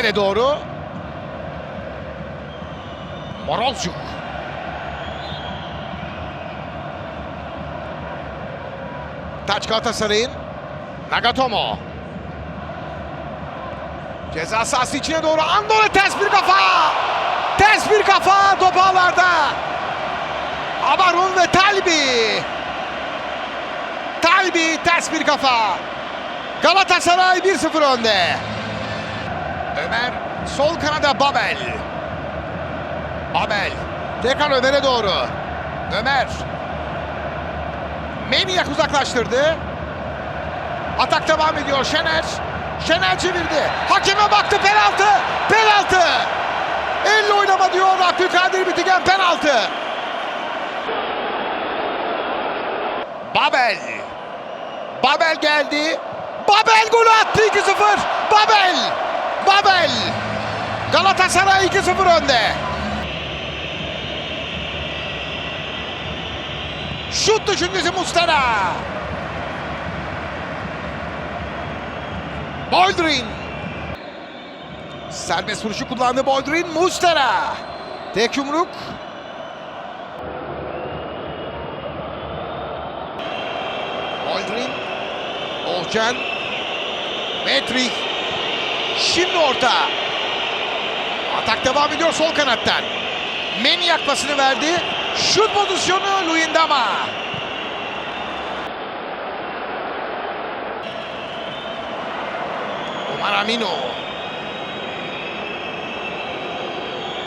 Babel'e doğru. Morozcuk. Taç Galatasaray'ın. Nagatomo. Ceza sahası içine doğru. Andone ters bir kafa. Ters bir kafa top ağlarda. Abarun ve Talbi. Talbi ters bir kafa. Galatasaray 1-0 önde. Ömer sol kanada Babel. Babel tekrar Ömer'e doğru. Ömer. Menyak uzaklaştırdı. Atak devam ediyor Şener. Şener çevirdi. Hakeme baktı penaltı. Penaltı. Elle oynama diyor Abdülkadir Bitigen penaltı. Babel. Babel geldi. Babel golü attı 2-0. Babel. Babel. Galatasaray 2-0 önde. Şut düşüncesi Mustera. Boldrin. Serbest vuruşu kullandı Boldrin. Mustera. Tek yumruk. Boldrin. Olcan. Metrich. Şimdi orta. Atak devam ediyor sol kanattan. Menyak pasını verdi. Şut pozisyonu Luyendama. Omar Aminu.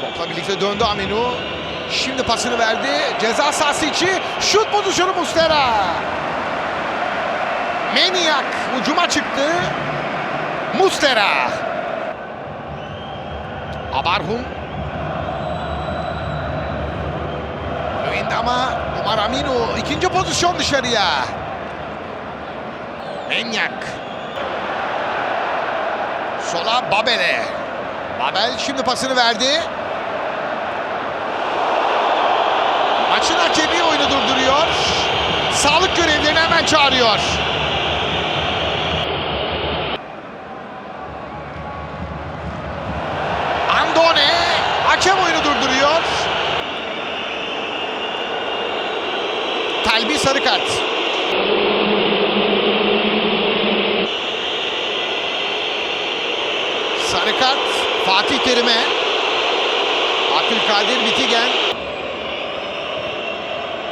Topla birlikte döndü Aminu. Şimdi pasını verdi. Ceza sahası içi. Şut pozisyonu Mustera. Menyak ucuma çıktı. Mustera. Abarhum. Luyendama. Omar Aminu. ikinci pozisyon dışarıya. Menyak. Sola Babel'e. Babel şimdi pasını verdi. Maçın hakemi oyunu durduruyor. Sağlık görevlilerini hemen çağırıyor. Andone hakem oyunu durduruyor. Talbi sarı kart. Sarı kart Fatih Terim'e. Abdülkadir Bitigen.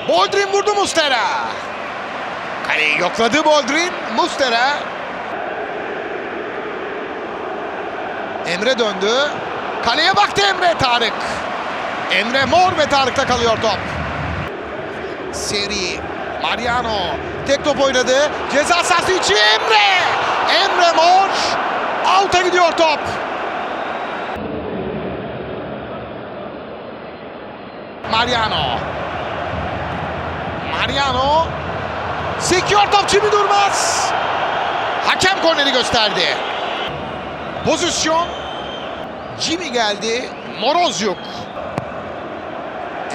Boldrin vurdu Mustera. Kaleyi yokladı Boldrin. Mustera. Emre döndü. Kaleye baktı Emre Tarık. Emre Mor ve Tarık'ta kalıyor top. Seri. Mariano. Tek top oynadı. Ceza sahası içi Emre. Emre Mor. Out'a gidiyor top. Mariano. Mariano. Sekiyor top Jimmy Durmaz. Hakem korneri gösterdi. Pozisyon. Jimmy geldi. Morozyuk.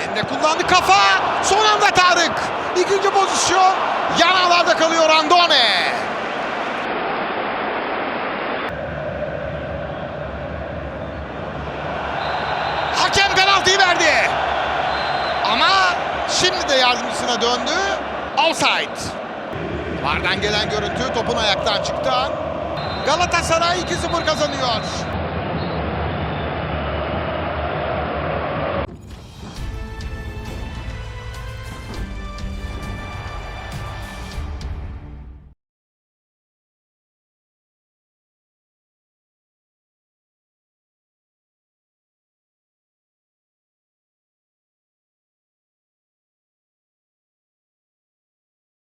Emre kullandı kafa. Son anda Tarık. İkinci pozisyon. Yan alarda kalıyor Andone. Hakem penaltıyı verdi. Ama şimdi de yardımcısına döndü. Offside. Vardan gelen görüntü topun ayaktan çıktı. Galatasaray 2-0 kazanıyor.